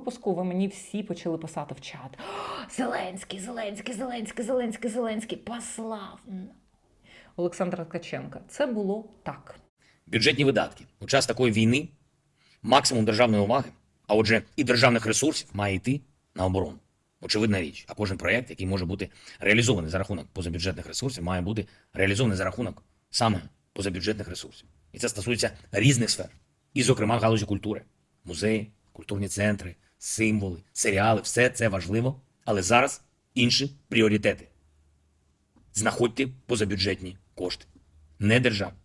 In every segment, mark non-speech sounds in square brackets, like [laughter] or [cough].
випуску ви мені всі почали писати в чат: [gasps] Зеленський, Зеленський, Зеленський, Зеленський, Зеленський, послав. Олександра Ткаченка. Це було так. бюджетні видатки. У час такої війни максимум державної уваги, а отже, і державних ресурсів має йти на оборону. Очевидна річ, а кожен проєкт, який може бути реалізований за рахунок позабюджетних ресурсів, має бути реалізований за рахунок саме позабюджетних ресурсів. І це стосується різних сфер, і, зокрема, галузі культури, музеї, культурні центри, символи, серіали все це важливо, але зараз інші пріоритети. Знаходьте позабюджетні кошти, не державні.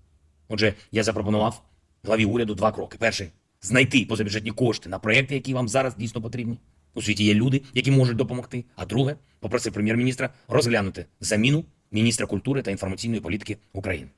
Отже, я запропонував главі уряду два кроки. Перший знайти позабюджетні кошти на проекти, які вам зараз дійсно потрібні. У світі є люди, які можуть допомогти. А друге, попросив прем'єр-міністра розглянути заміну міністра культури та інформаційної політики України.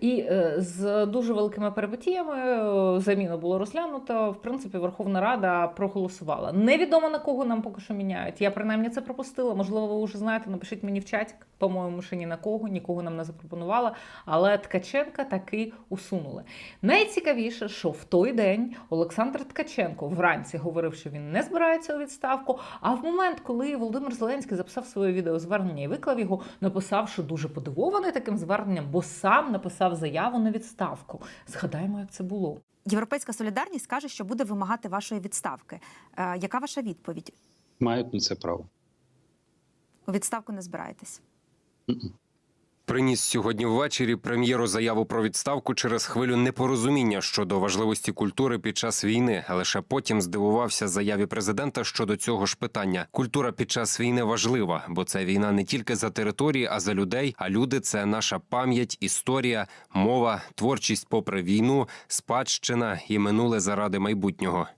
І е, з дуже великими перипетіями е, заміну було розглянуто. В принципі, Верховна Рада проголосувала. Невідомо на кого нам поки що міняють. Я принаймні це пропустила. Можливо, ви вже знаєте. Напишіть мені в чатик. По-моєму, ще ні на кого, нікого нам не запропонувала. Але Ткаченка таки усунули. Найцікавіше, що в той день Олександр Ткаченко вранці говорив, що він не збирається у відставку. А в момент, коли Володимир Зеленський записав своє відеозвернення і виклав його, написав, що дуже подивований таким зверненням, бо сам написав заяву на відставку. Згадаємо, як це було. Європейська солідарність каже, що буде вимагати вашої відставки. Е, яка ваша відповідь? мають на це право. У відставку не збираєтесь? Приніс сьогодні ввечері прем'єру заяву про відставку через хвилю непорозуміння щодо важливості культури під час війни. Лише потім здивувався заяві президента щодо цього ж питання. Культура під час війни важлива, бо це війна не тільки за території, а за людей. А люди це наша пам'ять, історія, мова, творчість попри війну, спадщина і минуле заради майбутнього.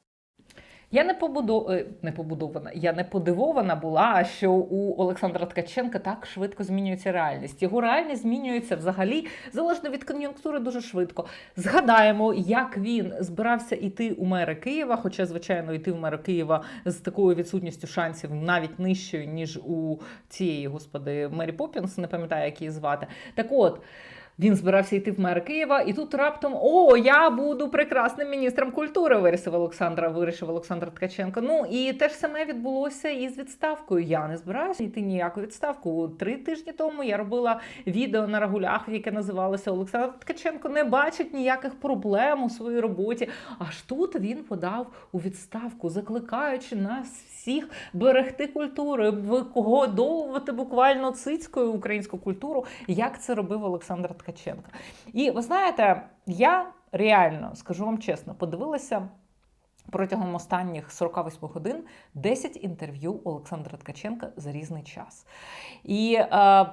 Я не побудо... е, не побудована, я не подивована була, що у Олександра Ткаченка так швидко змінюється реальність. Його реальність змінюється взагалі залежно від кон'юнктури дуже швидко. Згадаємо, як він збирався йти у мери Києва, хоча, звичайно, йти в мери Києва з такою відсутністю шансів навіть нижчою, ніж у цієї, господи, Мері Поппінс, не пам'ятаю, як її звати. Так от. Він збирався йти в мер Києва, і тут раптом о, я буду прекрасним міністром культури. Вирішив Олександра, вирішив Олександр Ткаченко. Ну і те ж саме відбулося і з відставкою. Я не збираюся йти ніяку відставку. Три тижні тому я робила відео на рагулях, яке називалося Олександр Ткаченко не бачить ніяких проблем у своїй роботі. Аж тут він подав у відставку, закликаючи нас всіх берегти культуру, вигодовувати буквально цицькою українську культуру, як це робив Олександр Ткаченко. І ви знаєте, я реально скажу вам чесно, подивилася. Протягом останніх 48 годин 10 інтерв'ю Олександра Ткаченка за різний час. І е,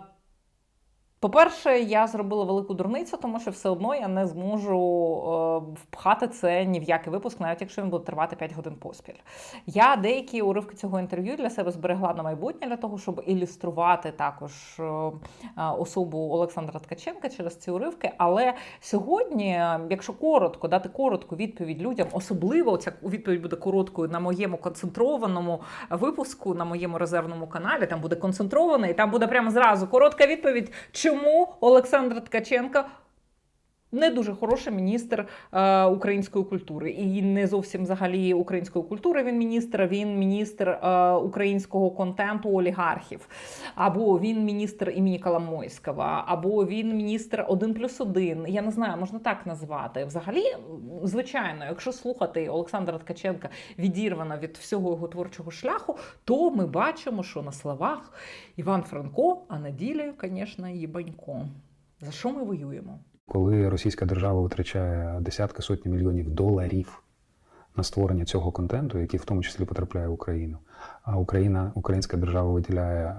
по-перше, я зробила велику дурницю, тому що все одно я не зможу е, впхати це ні в який випуск, навіть якщо він буде тривати 5 годин поспіль. Я деякі уривки цього інтерв'ю для себе зберегла на майбутнє для того, щоб ілюструвати також е, е, особу Олександра Ткаченка через ці уривки. Але сьогодні, е, якщо коротко дати коротку відповідь людям, особливо ця відповідь буде короткою на моєму концентрованому випуску, на моєму резервному каналі, там буде концентрований, там буде прямо зразу коротка відповідь. Чому Олександр Ткаченко не дуже хороший міністр е, української культури, і не зовсім взагалі української культури. Він міністр, він міністр е, українського контенту олігархів, або він міністр імені Коломойського, або він міністр 1 плюс 1. Я не знаю, можна так назвати. Взагалі, звичайно, якщо слухати Олександра Ткаченка відірвано від всього його творчого шляху, то ми бачимо, що на словах Іван Франко, а на ділі, звісно, Єбанько. За що ми воюємо? Коли російська держава витрачає десятки сотні мільйонів доларів на створення цього контенту, який в тому числі потрапляє в Україну, а Україна, українська держава виділяє е,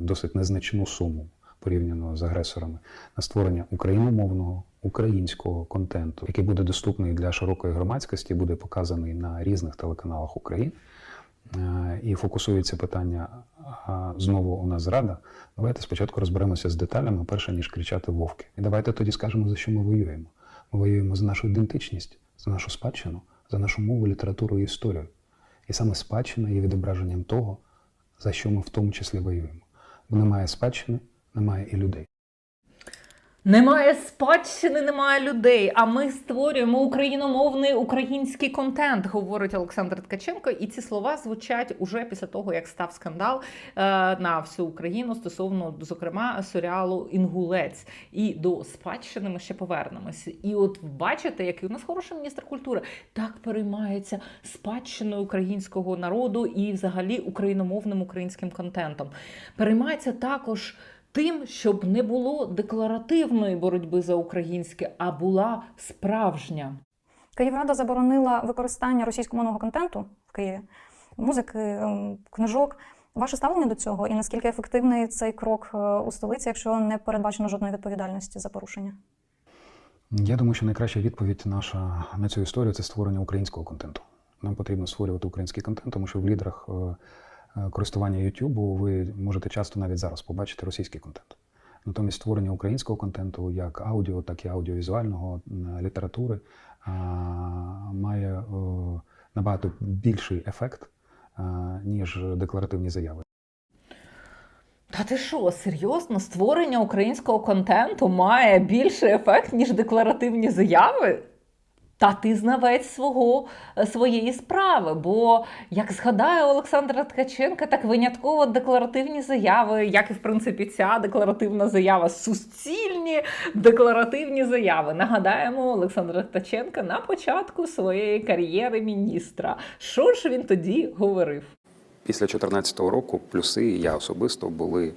досить незначну суму порівняно з агресорами на створення україномовного українського контенту, який буде доступний для широкої громадськості, буде показаний на різних телеканалах України. Е, І фокусується питання а, знову у нас зрада. Давайте спочатку розберемося з деталями, перше ніж кричати вовки. І давайте тоді скажемо, за що ми воюємо. Ми воюємо за нашу ідентичність, за нашу спадщину, за нашу мову, літературу і історію. І саме спадщина є відображенням того, за що ми в тому числі воюємо. Бо немає спадщини, немає і людей. Немає спадщини, немає людей. А ми створюємо україномовний український контент, говорить Олександр Ткаченко. І ці слова звучать уже після того, як став скандал е, на всю Україну стосовно, зокрема, серіалу Інгулець. І до спадщини ми ще повернемося. І от бачите, який у нас хороший міністр культури так переймається спадщиною українського народу і, взагалі, україномовним українським контентом. Переймається також тим, щоб не було декларативної боротьби за українське, а була справжня. Київрада заборонила використання російськомовного контенту в Києві, музики, ем, книжок. Ваше ставлення до цього і наскільки ефективний цей крок е, у столиці, якщо не передбачено жодної відповідальності за порушення? Я думаю, що найкраща відповідь наша на цю історію це створення українського контенту. Нам потрібно створювати український контент, тому що в лідерах е, користування YouTube ви можете часто навіть зараз побачити російський контент. Натомість створення українського контенту, як аудіо, так і аудіовізуального, літератури, має е, набагато більший ефект, е, ніж декларативні заяви. Та ти що, серйозно, створення українського контенту має більший ефект, ніж декларативні заяви? Та ти знавець свого, е, своєї справи. Бо, як згадає Олександра Ткаченка, так винятково декларативні заяви, як і в принципі ця декларативна заява, суцільні декларативні заяви. Нагадаємо Олександра Ткаченка на початку своєї кар'єри міністра. Що ж він тоді говорив? Після 2014 року плюси, і я особисто були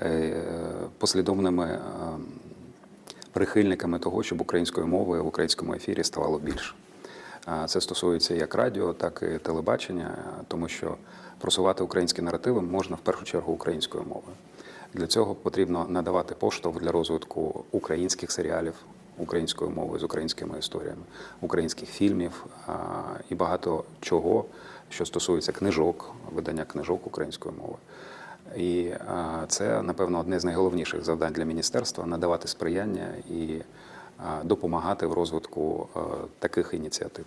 е, послідовними е, прихильниками того, щоб української мови в українському ефірі ставало більше. Це стосується як радіо, так і телебачення, тому що просувати українські наративи можна в першу чергу українською мовою. Для цього потрібно надавати поштовх для розвитку українських серіалів українською мовою з українськими історіями, українських фільмів і багато чого, що стосується книжок, видання книжок українською мовою. І це, напевно, одне з найголовніших завдань для міністерства надавати сприяння і допомагати в розвитку таких ініціатив.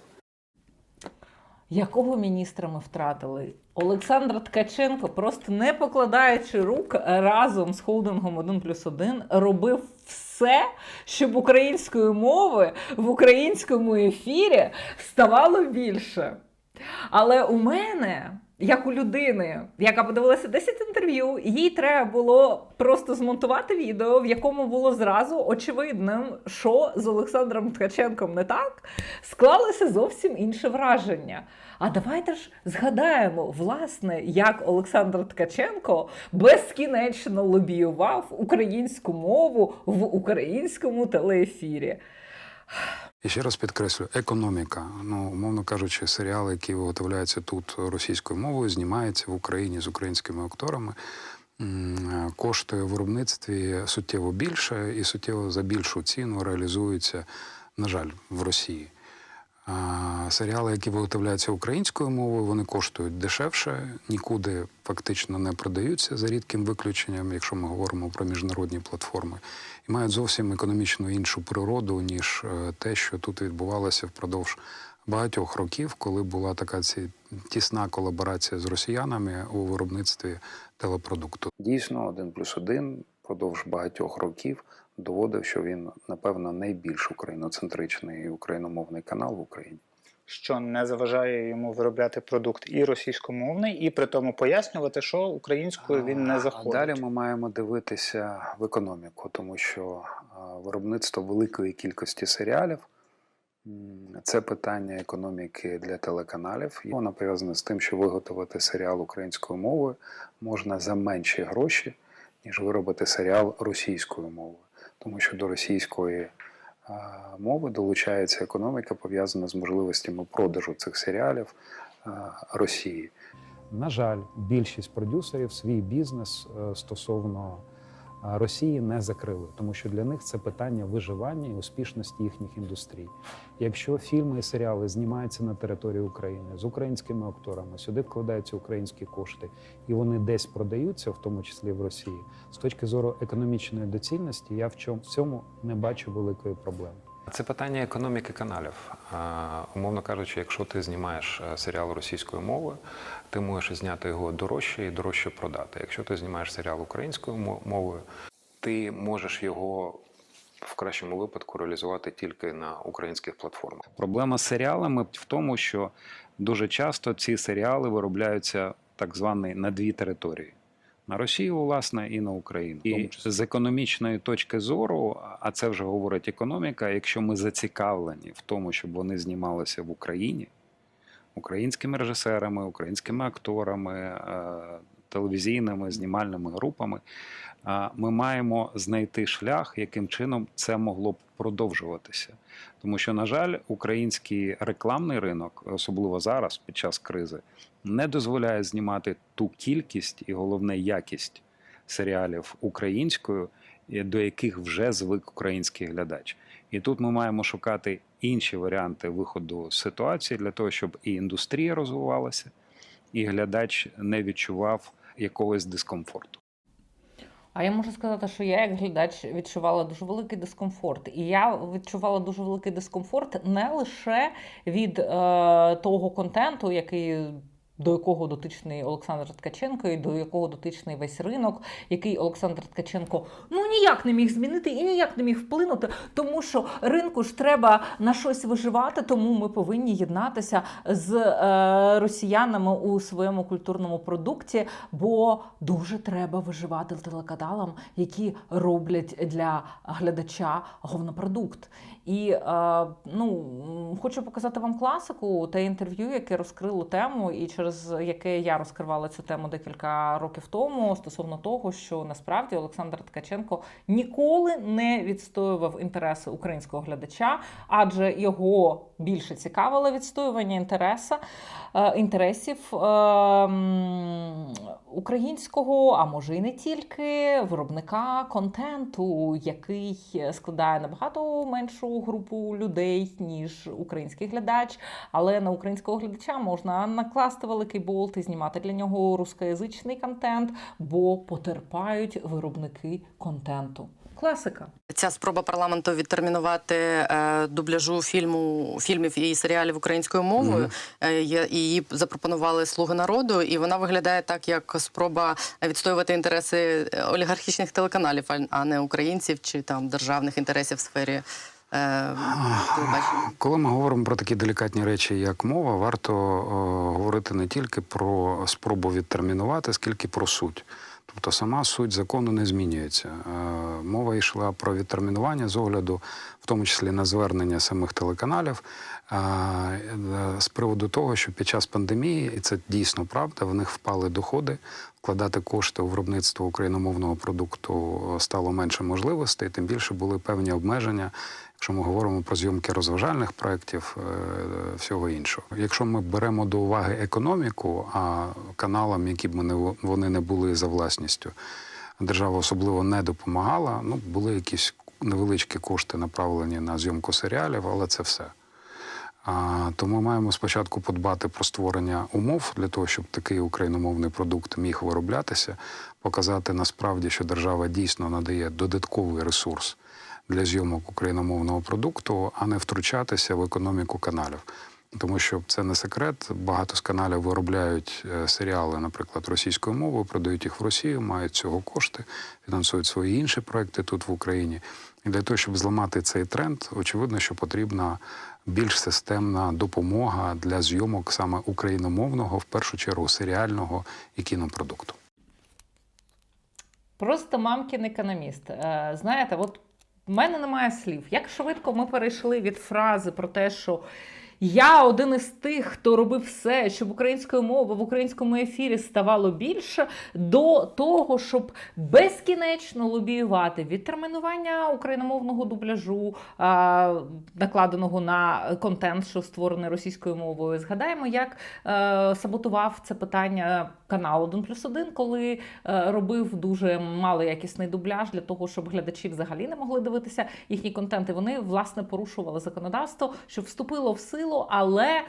Якого міністра ми втратили? Олександр Ткаченко, просто не покладаючи рук разом з холдингом 1 плюс 1, робив все, щоб української мови в українському ефірі ставало більше. Але у мене, як у людини, яка подивилася 10 інтерв'ю, їй треба було просто змонтувати відео, в якому було зразу очевидним, що з Олександром Ткаченком не так, склалося зовсім інше враження. А давайте ж згадаємо, власне, як Олександр Ткаченко безкінечно лобіював українську мову в українському телеефірі. І ще раз підкреслю, економіка. Ну, умовно кажучи, серіали, які виготовляються тут російською мовою, знімаються в Україні з українськими акторами. Коштує в виробництві суттєво більше і суттєво за більшу ціну реалізуються, на жаль, в Росії. Серіали, які виготовляються українською мовою, вони коштують дешевше, нікуди фактично не продаються за рідким виключенням, якщо ми говоримо про міжнародні платформи, і мають зовсім економічно іншу природу, ніж е, те, що тут відбувалося впродовж багатьох років, коли була така ці тісна колаборація з росіянами у виробництві телепродукту. Дійсно, один плюс один продовж багатьох років доводив, що він, напевно, найбільш україноцентричний і україномовний канал в Україні. що не заважає йому виробляти продукт і російськомовний, і при тому пояснювати, що українською він не А далі ми маємо дивитися в економіку, тому що виробництво великої кількості серіалів це питання економіки для телеканалів. І воно пов'язане з тим, що виготовити серіал українською мовою можна за менші гроші, ніж виробити серіал російською мовою, тому що до російської мови долучається економіка, пов'язана з можливостями продажу цих серіалів Росії. На жаль, більшість продюсерів свій бізнес е, стосовно е, Росії не закрили, тому що для них це питання виживання і успішності їхніх індустрій. Якщо фільми і серіали знімаються на території України з українськими акторами, сюди вкладаються українські кошти, і вони десь продаються, в тому числі в Росії, з точки зору економічної доцільності, я в чому цьому не бачу великої проблеми. Це питання економіки каналів. Умовно кажучи, якщо ти знімаєш е, серіал російською мовою, ти можеш зняти його дорожче і дорожче продати. Якщо ти знімаєш серіал українською мовою, ти можеш його в кращому випадку реалізувати тільки на українських платформах. Проблема з серіалами в тому, що дуже часто ці серіали виробляються так звані на дві території. На Росію, власне, і на Україну. І з економічної точки зору, а це вже говорить економіка, якщо ми зацікавлені в тому, щоб вони знімалися в Україні, українськими режисерами, українськими акторами, е, телевізійними знімальними групами, ми маємо знайти шлях, яким чином це могло б продовжуватися. Тому що, на жаль, український рекламний ринок, особливо зараз, під час кризи, не дозволяє знімати ту кількість і головне якість серіалів українською, до яких вже звик український глядач. І тут ми маємо шукати інші варіанти виходу ситуації для того, щоб і індустрія розвивалася, і глядач не відчував якогось дискомфорту. А я можу сказати, що я як глядач відчувала дуже великий дискомфорт. І я відчувала дуже великий дискомфорт не лише від е, того контенту, який. До якого дотичний Олександр Ткаченко, і до якого дотичний весь ринок, який Олександр Ткаченко ну ніяк не міг змінити і ніяк не міг вплинути, тому що ринку ж треба на щось виживати, тому ми повинні єднатися з е, росіянами у своєму культурному продукті, бо дуже треба виживати телеканалам, які роблять для глядача говнопродукт. І е, ну, хочу показати вам класику те інтерв'ю, яке розкрило тему, і через яке я розкривала цю тему декілька років тому стосовно того, що насправді Олександр Ткаченко ніколи не відстоював інтереси українського глядача, адже його більше цікавило відстоювання інтереса, е, інтересів е, м, українського, а може і не тільки виробника контенту, який складає набагато меншу групу людей, ніж український глядач. Але на українського глядача можна накласти великий болт і знімати для нього рускоязичний контент, бо потерпають виробники контенту. Класика. Ця спроба парламенту відтермінувати е, дубляжу фільму фільмів і серіалів українською мовою. е, є- її запропонували слуги народу, і вона виглядає так, як спроба відстоювати інтереси е, олігархічних телеканалів, а- не українців чи там державних інтересів в сфері. Коли ми говоримо про такі делікатні речі, як мова, варто е, говорити не тільки про спробу відтермінувати, скільки про суть. Тобто сама суть закону не змінюється. Е, Мова йшла про відтермінування з огляду, в тому числі на звернення самих телеканалів, е, е, з приводу того, що під час пандемії, і це дійсно правда, в них впали доходи, вкладати кошти у виробництво україномовного продукту стало менше можливостей, тим більше були певні обмеження, якщо ми говоримо про зйомки розважальних проєктів, е, всього іншого. Якщо ми беремо до уваги економіку, а каналам, які б вони, вони не були за власністю, держава особливо не допомагала. Ну, були якісь невеличкі кошти направлені на зйомку серіалів, але це все. А, то ми маємо спочатку подбати про створення умов для того, щоб такий україномовний продукт міг вироблятися, показати насправді, що держава дійсно надає додатковий ресурс для зйомок україномовного продукту, а не втручатися в економіку каналів. Тому що це не секрет. Багато з каналів виробляють е, серіали, наприклад, російською мовою, продають їх в Росію, мають цього кошти, фінансують свої інші проекти тут в Україні. І для того, щоб зламати цей тренд, очевидно, що потрібна більш системна допомога для зйомок саме україномовного, в першу чергу серіального і кінопродукту. Просто мамкін економіст. Е, Знаєте, от в мене немає слів. Як швидко ми перейшли від фрази про те, що я один із тих, хто робив все, щоб української мови в українському ефірі ставало більше, до того, щоб безкінечно лобіювати відтермінування україномовного дубляжу, накладеного на контент, що створений російською мовою. Згадаємо, як е, саботував це питання канал 1 плюс 1, коли е, робив дуже малоякісний дубляж для того, щоб глядачі взагалі не могли дивитися їхні контенти. Вони власне порушували законодавство, що вступило в силу, але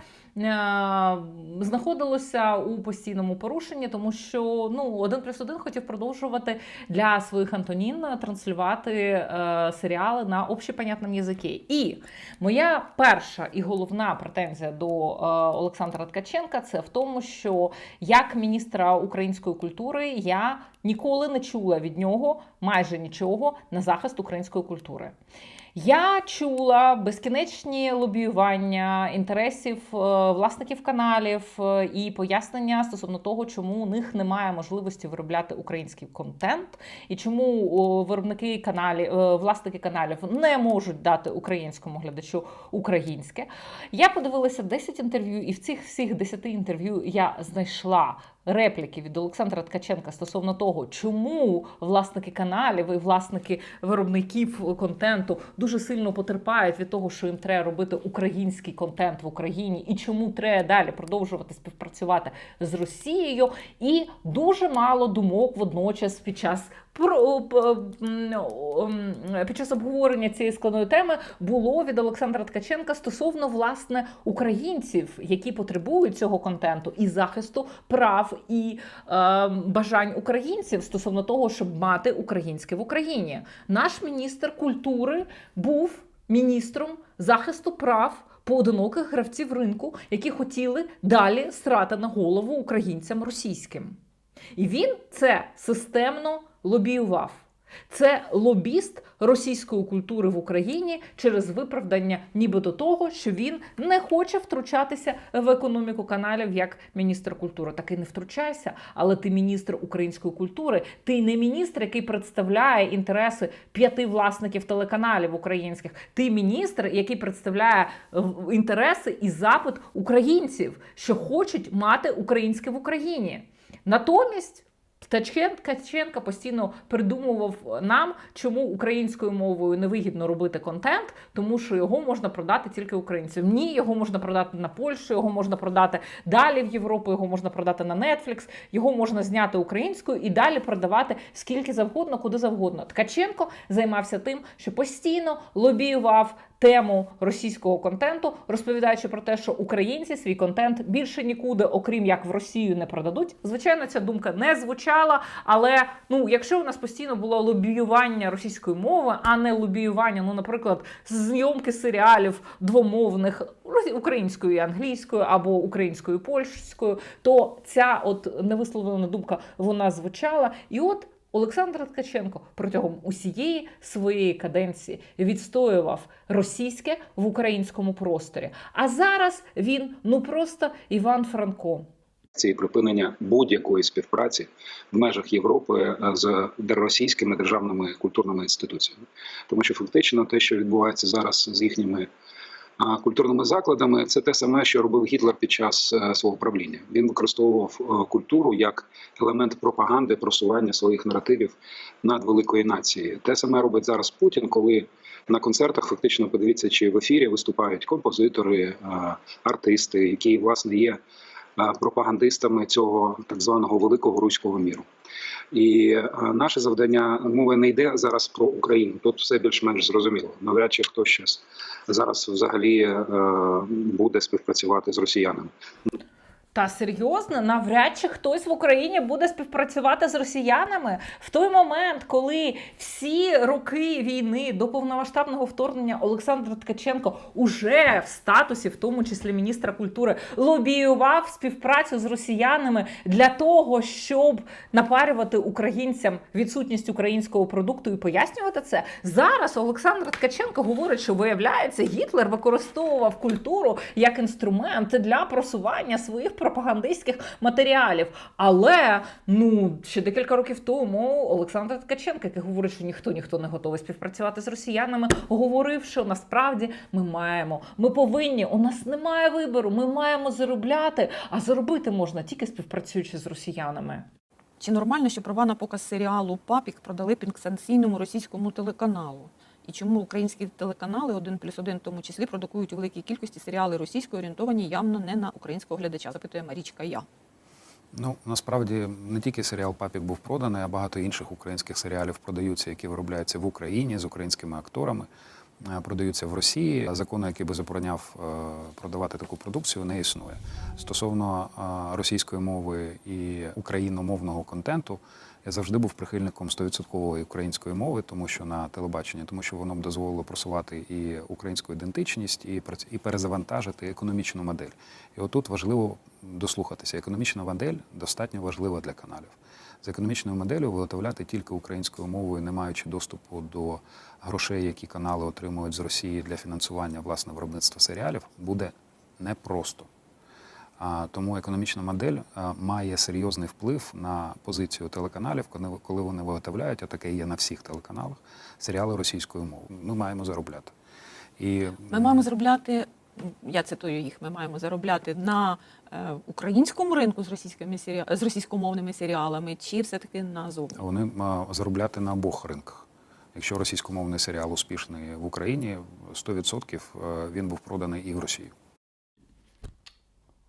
знаходилося у постійному порушенні, тому що ну один плюс один хотів продовжувати для своїх Антонін транслювати е, серіали на общепонятному язикі. І моя перша і головна претензія до е, Олександра Ткаченка це в тому, що як міністра української культури я ніколи не чула від нього майже нічого на захист української культури. Я чула безкінечні лобіювання інтересів е, власників каналів е, і пояснення стосовно того, чому у них немає можливості виробляти український контент, і чому виробники каналів, е, власники каналів не можуть дати українському глядачу українське. Я подивилася 10 інтерв'ю, і в цих всіх 10 інтерв'ю я знайшла репліки від Олександра Ткаченка стосовно того, чому власники каналів і власники виробників контенту дуже сильно потерпають від того, що їм треба робити український контент в Україні, і чому треба далі продовжувати співпрацювати з Росією, і дуже мало думок водночас під час про під час обговорення цієї складної теми було від Олександра Ткаченка стосовно власне українців, які потребують цього контенту і захисту прав і е, бажань українців стосовно того, щоб мати українське в Україні. Наш міністр культури був міністром захисту прав. Поодиноких гравців ринку, які хотіли далі срати на голову українцям російським. І він це системно лобіював. Це лобіст російської культури в Україні через виправдання нібито того, що він не хоче втручатися в економіку каналів як міністр культури. Так і не втручайся, але ти міністр української культури. Ти не міністр, який представляє інтереси п'яти власників телеканалів українських. Ти міністр, який представляє е, інтереси і запит українців, що хочуть мати українське в Україні. Натомість. Ткачен- Ткаченка постійно придумував нам, чому українською мовою невигідно робити контент, тому що його можна продати тільки українцям. Ні, його можна продати на Польщу, його можна продати далі в Європу, його можна продати на Netflix, його можна зняти українською і далі продавати скільки завгодно, куди завгодно. Ткаченко займався тим, що постійно лобіював тему російського контенту, розповідаючи про те, що українці свій контент більше нікуди, окрім як в Росію, не продадуть. Звичайно, ця думка не звучала, але ну, якщо у нас постійно було лобіювання російської мови, а не лобіювання, ну, наприклад, зйомки серіалів двомовних українською і англійською або українською і польською, то ця от невисловлена думка вона звучала. І от Олександр Ткаченко протягом усієї своєї каденції відстоював російське в українському просторі. А зараз він ну просто Іван Франко. Це і припинення будь-якої співпраці в межах Європи е, з російськими державними культурними інституціями, тому що фактично те, що відбувається зараз з їхніми культурними закладами, це те саме, що робив Гітлер під час е, свого правління. Він використовував е, культуру як елемент пропаганди, просування своїх наративів над великої нації. Те саме робить зараз Путін, коли на концертах фактично подивіться, чи в ефірі виступають композитори, е, артисти, які власне є пропагандистами цього так званого великого руського міру. І е, наше завдання мови не йде зараз про Україну. Тут все більш-менш зрозуміло. Навряд чи хтось зараз взагалі е, буде співпрацювати з росіянами. Та серйозно, навряд чи хтось в Україні буде співпрацювати з росіянами в той момент, коли всі роки війни до повномасштабного вторгнення Олександр Ткаченко уже в статусі, в тому числі міністра культури, лобіював співпрацю з росіянами для того, щоб напарювати українцям відсутність українського продукту і пояснювати це. Зараз Олександр Ткаченко говорить, що виявляється, Гітлер використовував культуру як інструмент для просування своїх пропагандистських матеріалів. Але ну ще декілька років тому Олександр Ткаченко, який говорить, що ніхто ніхто не готовий співпрацювати з росіянами, говорив, що насправді ми маємо, ми повинні. У нас немає вибору. Ми маємо заробляти, а заробити можна тільки співпрацюючи з росіянами. Чи нормально, що права на показ серіалу Папік продали підсанкційному російському телеканалу? І чому українські телеканали один плюс один в тому числі продукують у великій кількості серіали російської орієнтовані явно не на українського глядача? Запитує Марічка Я. Ну насправді не тільки серіал Папік був проданий, а багато інших українських серіалів продаються, які виробляються в Україні з українськими акторами. е, продаються в Росії. Закону, який би забороняв е, продавати таку продукцію, не існує. Стосовно е, російської мови і україномовного контенту, я завжди був прихильником 100% української мови, тому що на телебаченні, тому що воно б дозволило просувати і українську ідентичність, і і перезавантажити економічну модель. І отут важливо дослухатися. Економічна модель достатньо важлива для каналів. З економічною моделлю виготовляти тільки українською мовою, не маючи доступу до грошей, які канали отримують з Росії для фінансування власне виробництва серіалів, буде непросто. А, тому економічна модель має серйозний вплив на позицію телеканалів, коли, коли вони виготовляють, а таке є на всіх телеканалах, серіали російською мовою. Ми маємо заробляти. І Ми маємо заробляти. Я цитую їх. Ми маємо заробляти на е, українському ринку з російськими з російськомовними серіалами, чи все-таки на зовні? вони а, заробляти на обох ринках. Якщо російськомовний серіал успішний в Україні, 100% е, він був проданий і в Росію.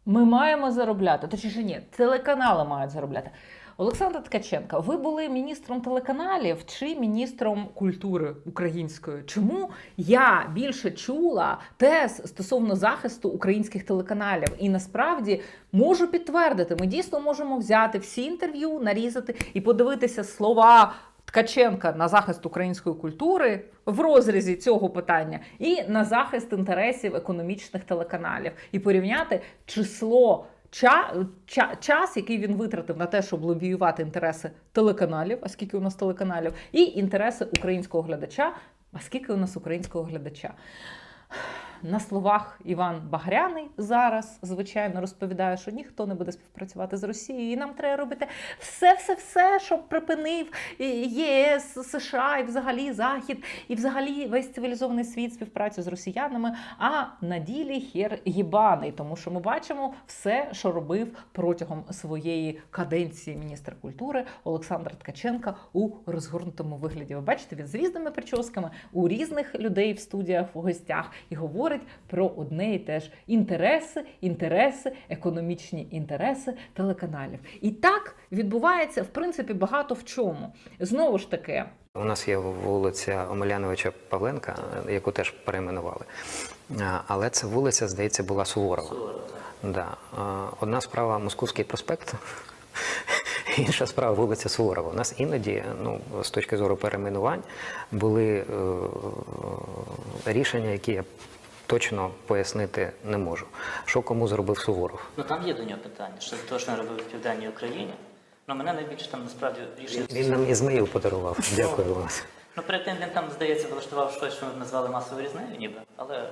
Ми маємо заробляти, точніше ні, телеканали мають заробляти. Олександр Ткаченко, ви були міністром телеканалів чи міністром культури української? Чому я більше чула тез стосовно захисту українських телеканалів? І насправді можу підтвердити, ми дійсно можемо взяти всі інтерв'ю, нарізати і подивитися слова Ткаченка на захист української культури в розрізі цього питання і на захист інтересів економічних телеканалів, і порівняти число. Ча, ча, час, який він витратив на те, щоб лобіювати інтереси телеканалів, а скільки у нас телеканалів, і інтереси українського глядача, а скільки у нас українського глядача. На словах Іван Багряний зараз, звичайно, розповідає, що ніхто не буде співпрацювати з Росією, і нам треба робити все, все, все, щоб припинив ЄС, США, і взагалі Захід, і взагалі весь цивілізований світ співпрацю з росіянами. А на ділі хер їбаний, тому що ми бачимо все, що робив протягом своєї каденції міністр культури Олександр Ткаченка у розгорнутому вигляді. Ви бачите, він з різними прическами у різних людей в студіях в гостях і говорить про одне і те ж інтереси, інтереси, економічні інтереси телеканалів. І так відбувається в принципі багато в чому. Знову ж таки, У нас є вулиця Омеляновича Павленка, яку теж перейменували. Але ця вулиця, здається, була Суворова. Да. А, Одна справа Московський проспект, [laughs] інша справа вулиця Суворова. У нас іноді, ну, з точки зору перейменувань, були е, рішення, які я точно пояснити не можу. Що кому зробив Суворов? Ну там є до нього питання, що точно робив в Південній Україні. Ну мене найбільше там насправді рішення. Він нам Ізмаїл подарував. Дякую вам. Ну перед тим він там, здається, влаштував щось, що ми назвали масовою різнею, ніби. Але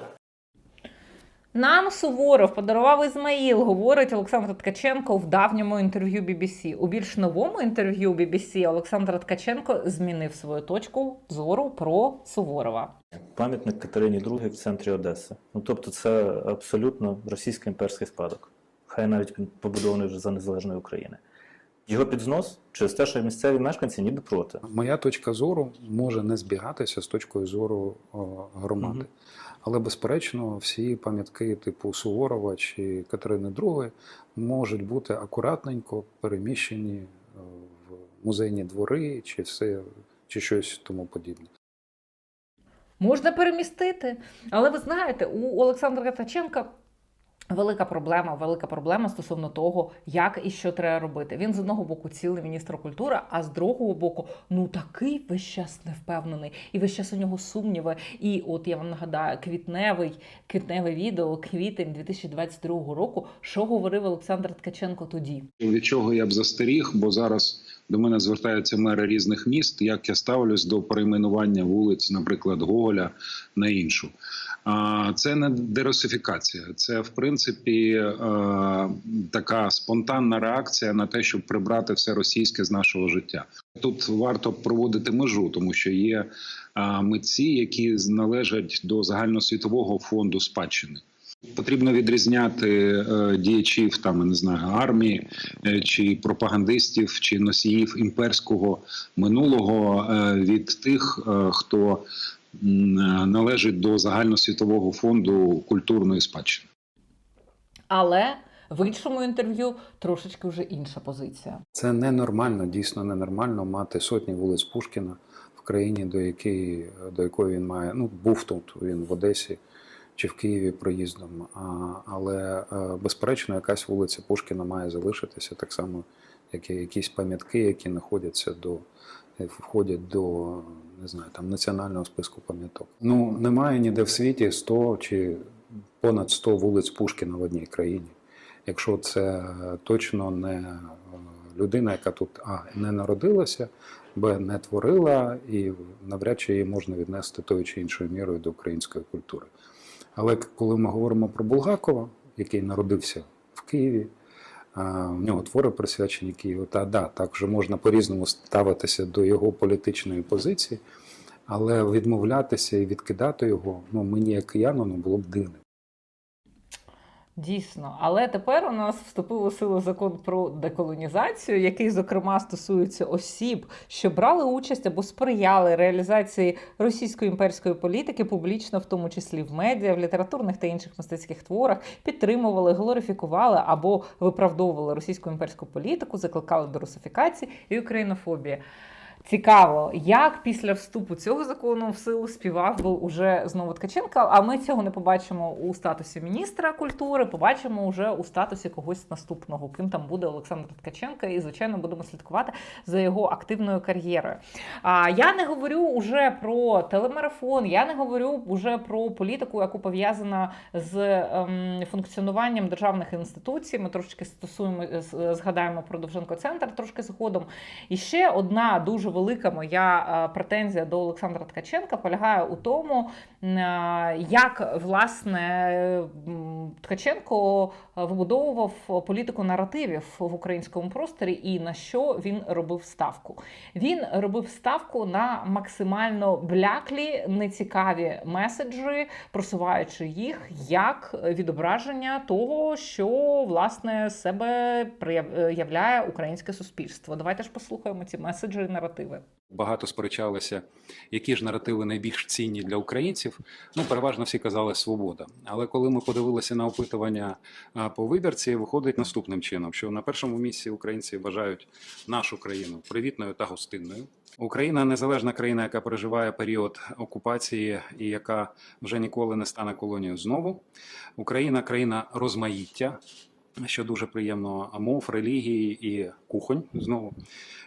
Нам Суворов подарував Ізмаїл, говорить Олександр Ткаченко в давньому інтерв'ю BBC. У більш новому інтерв'ю BBC Олександр Ткаченко змінив свою точку зору про Суворова. Пам'ятник Катерині II в центрі Одеси. Ну тобто, це абсолютно російський імперський спадок. Хай навіть побудований вже за незалежної України. Його підзнос через те, що місцеві мешканці ніби проти. Моя точка зору може не збігатися з точкою зору громади. Мгм. Але, безперечно, всі пам'ятки типу Суворова чи Катерини II можуть бути акуратненько переміщені е, в музейні двори чи все, чи щось тому подібне. Можна перемістити. Але ви знаєте, у Олександра Ткаченка велика проблема, велика проблема стосовно того, як і що треба робити. Він з одного боку цілий міністр культури, а з другого боку, ну такий весь час невпевнений, і весь час у нього сумніви. І от я вам нагадаю, квітневий, квітневе відео, квітень 2022 року, що говорив Олександр Ткаченко тоді. Від чого я б застеріг, бо зараз до мене звертаються мери різних міст. Як я ставлюсь до перейменування вулиць, наприклад, Гоголя на іншу. Це не дерусифікація, це в принципі е, така спонтанна реакція на те, щоб прибрати все російське з нашого життя. Тут варто проводити межу, тому що є митці, які належать до загальносвітового фонду спадщини. Потрібно відрізняти е, діячів там не знаю армії е, чи пропагандистів, чи носіїв імперського минулого від тих, хто належить до загальносвітового фонду культурної спадщини. Але в іншому інтерв'ю трошечки вже інша позиція. Це ненормально, дійсно ненормально мати сотні вулиць Пушкіна в країні, до якої, до якої він має, ну, був тут, він в Одесі чи в Києві проїздом. А, але е, безперечно, якась вулиця Пушкіна має залишитися так само, як і якісь пам'ятки, які знаходяться до е, входять до не знаю, там національного списку пам'яток. Ну немає ніде в світі 100 чи понад 100 вулиць Пушкіна в одній країні. Якщо це точно не е, людина, яка тут а не народилася, б не творила, і навряд чи її можна віднести тою чи іншою мірою до української культури. Але коли ми говоримо про Булгакова, який народився в Києві, в нього твори присвячені Києву, та да, так вже можна по-різному ставитися до його політичної позиції, але відмовлятися і відкидати його, ну мені як киянину, було б дивно. Дійсно, але тепер у нас вступив у силу закон про деколонізацію, який, зокрема, стосується осіб, що брали участь або сприяли реалізації російської імперської політики, публічно, в тому числі в медіа, в літературних та інших мистецьких творах, підтримували, глорифікували або виправдовували російську імперську політику, закликали до русифікації і українофобії. Цікаво, як після вступу цього закону в силу співав би уже знову Ткаченко, а ми цього не побачимо у статусі міністра культури, побачимо вже у статусі когось наступного, ким там буде Олександр Ткаченко, і звичайно будемо слідкувати за його активною кар'єрою. А я не говорю уже про телемарафон, я не говорю уже про політику, яку пов'язана з ем, функціонуванням державних інституцій. Ми трошки стосуємо згадаємо про Довженко центр трошки згодом. І ще одна дуже велика моя е, претензія до Олександра Ткаченка полягає у тому, е, як власне Ткаченко е, вибудовував політику наративів в українському просторі і на що він робив ставку. Він робив ставку на максимально бляклі, нецікаві меседжі, просуваючи їх як відображення того, що власне себе проявляє українське суспільство. Давайте ж послухаємо ці меседжі і наративи. Багато сперечалися, які ж наративи найбільш цінні для українців. Ну, переважно всі казали свобода. Але коли ми подивилися на опитування по вибірці, виходить наступним чином: що на першому місці українці вважають нашу країну привітною та гостинною. Україна незалежна країна, яка переживає період окупації і яка вже ніколи не стане колонією знову. Україна країна розмаїття. Що дуже приємно мов, релігії і кухонь знову.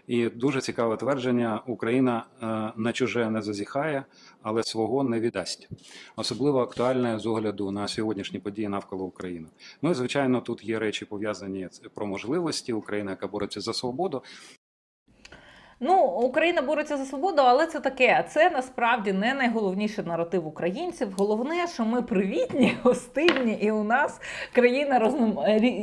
І дуже цікаве твердження: Україна е, на чуже не зазіхає, але свого не віддасть. Особливо актуальне з огляду на сьогоднішні події навколо України. Ну і звичайно, тут є речі пов'язані про можливості України, яка бореться за свободу. Ну, Україна бореться за свободу, але це таке. Це насправді не найголовніший наратив українців. Головне, що ми привітні, [laughs] гостинні, і у нас країна розм...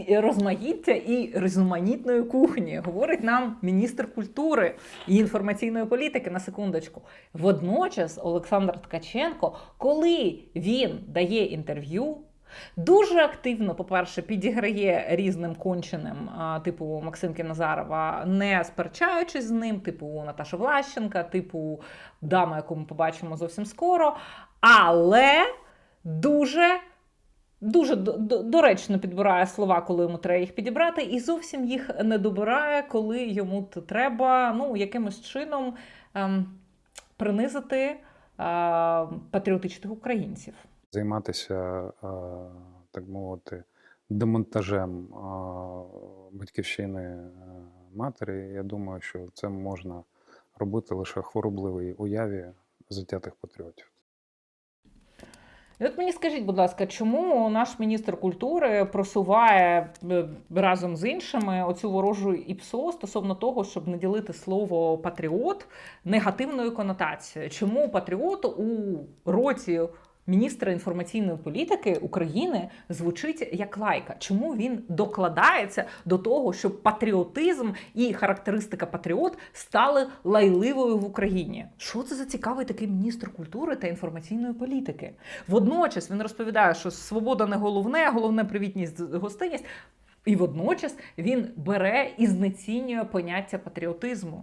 розмаїття і різноманітної кухні. Говорить нам міністр культури і інформаційної політики на секундочку. Водночас Олександр Ткаченко, коли він дає інтерв'ю. Дуже активно, по-перше, підіграє різним конченим, типу Максимки Назарова, не сперечаючись з ним, типу Наташа Влащенка, типу дама, яку ми побачимо зовсім скоро. Але дуже. Дуже до- до- доречно підбирає слова, коли йому треба їх підібрати, і зовсім їх не добирає, коли йому треба ну, якимось чином ем, принизити е, патріотичних українців. Займатися, е, так мовити, демонтажем е, батьківщини е, матері. Я думаю, що це можна робити лише хворобливій уяві затятих патріотів. От мені скажіть, будь ласка, чому наш міністр культури просуває разом з іншими оцю ворожу ІПСО стосовно того, щоб не ділити слово патріот негативною конотацією? Чому патріот у роті міністра інформаційної політики України звучить як лайка? Чому він докладається до того, щоб патріотизм і характеристика патріот стали лайливою в Україні? Що це за цікавий такий міністр культури та інформаційної політики? Водночас він розповідає, що свобода не головне, головне привітність гостинність. І водночас він бере і знецінює поняття патріотизму.